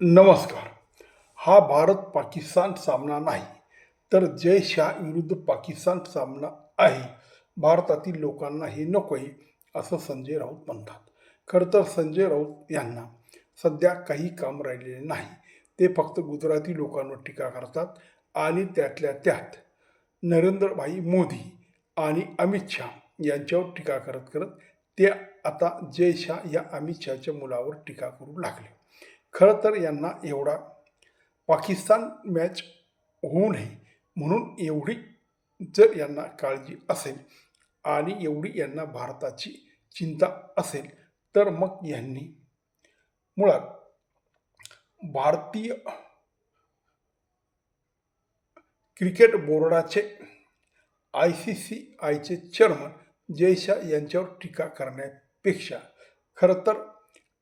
नमस्कार. हा भारत पाकिस्तान सामना नाही तर जय शाह विरुद्ध पाकिस्तान सामना आहे. भारतातील लोकांना हे नको आहे असं संजय राऊत म्हणतात. खरं तर संजय राऊत यांना सध्या काही काम राहिलेले नाही. ते फक्त गुजराती लोकांवर टीका करतात आणि त्यातल्या त्यात नरेंद्रभाई मोदी आणि अमित शहा यांच्यावर टीका करत करत ते आता जय शाह या अमित शहाच्या मुलावर टीका करू लागले. खरं तर यांना एवढा पाकिस्तान मॅच होऊ नये म्हणून एवढी जर यांना काळजी असेल आणि एवढी यांना भारताची चिंता असेल तर मग यांनी मुळात भारतीय क्रिकेट बोर्डाचे आय सी सी आयचे चेअरमन जयशा यांच्यावर टीका करण्यापेक्षा खरं तर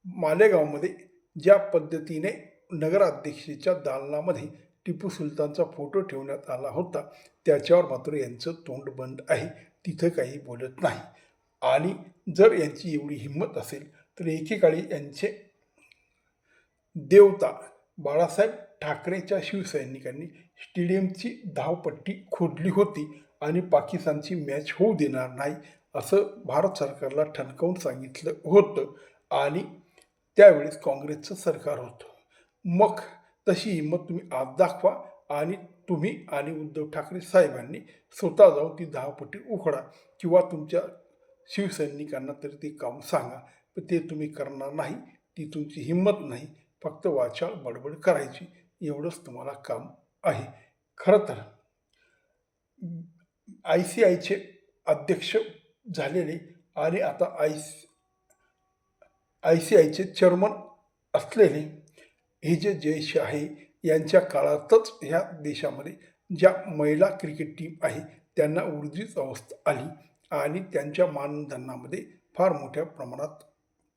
मालेगावमध्ये ज्या पद्धतीने नगराध्यक्षेच्या दालनामध्ये टिपू सुलतानचा फोटो ठेवण्यात आला होता त्याच्यावर मात्र यांचं तोंड बंद आहे. तिथं काही बोलत नाही. आणि जर यांची एवढी हिंमत असेल तर एकेकाळी यांचे देवता बाळासाहेब ठाकरेच्या शिवसैनिकांनी स्टेडियमची धावपट्टी खोदली होती आणि पाकिस्तानची मॅच होऊ देणार नाही असं भारत सरकारला ठणकावून सांगितलं होतं. आणि त्यावेळेस काँग्रेसचं सरकार होतं. मग तशी हिंमत तुम्ही आज दाखवा आणि तुम्ही आणि उद्धव ठाकरे साहेबांनी स्वतः जाऊन ती धावपट्टी उघडा किंवा तुमच्या शिवसैनिकांना तरी ते काम सांगा. पण ते तुम्ही करणार नाही ती तुमची हिंमत नाही. फक्त वाचाळ बडबड करायची एवढंच तुम्हाला काम आहे. खरं तर आय सी आयचे अध्यक्ष झालेले आणि आता आय आय सी आयचे चेअरमन असलेले हे जे जयश आहे यांच्या काळातच ह्या देशामध्ये ज्या महिला क्रिकेट टीम आहे त्यांना ऊर्जित अवस्था आली आणि त्यांच्या मानधनामध्ये फार मोठ्या प्रमाणात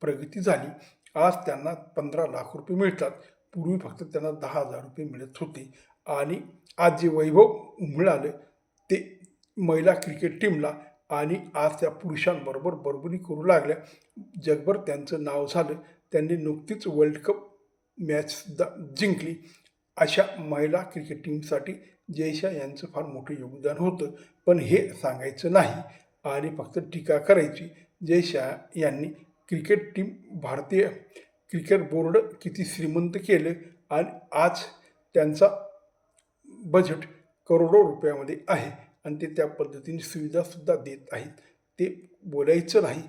प्रगती झाली. आज त्यांना पंधरा लाख रुपये मिळतात. पूर्वी फक्त त्यांना दहा हजार रुपये मिळत होते. आणि आज जे वैभव मिळालं ते महिला क्रिकेट टीमला आणि आज त्या पुरुषांबरोबर बरोबरी करू लागल्या. जगभर त्यांचं नाव झालं. त्यांनी नुकतीच वर्ल्ड कप मॅचसुद्धा जिंकली. अशा महिला क्रिकेट टीमसाठी जयशा यांचं फार मोठं योगदान होतं. पण हे सांगायचं नाही आणि फक्त टीका करायची. जयशा यांनी क्रिकेट टीम भारतीय क्रिकेट बोर्ड किती श्रीमंत केलं आणि आज त्यांचा बजेट करोडो रुपयामध्ये आहे. आणि ते त्या पद्धतीने सुविधासुद्धा देत आहेत. ते बोलायचं नाही.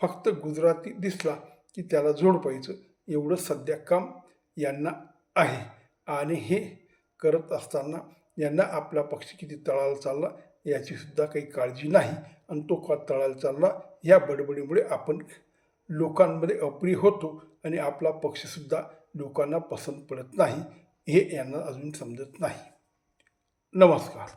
फक्त गुजराती दिसला की त्याला जोडपायचं एवढं सध्या काम यांना आहे. आणि हे करत असताना यांना आपला पक्ष किती तळाला चालला याचीसुद्धा काही काळजी नाही. आणि तो का तळाला चालला? या बडबडीमुळे आपण लोकांमध्ये अप्रिय होतो आणि आपला पक्षसुद्धा लोकांना पसंत पडत नाही. हे यांना अजून समजत नाही. नमस्कार.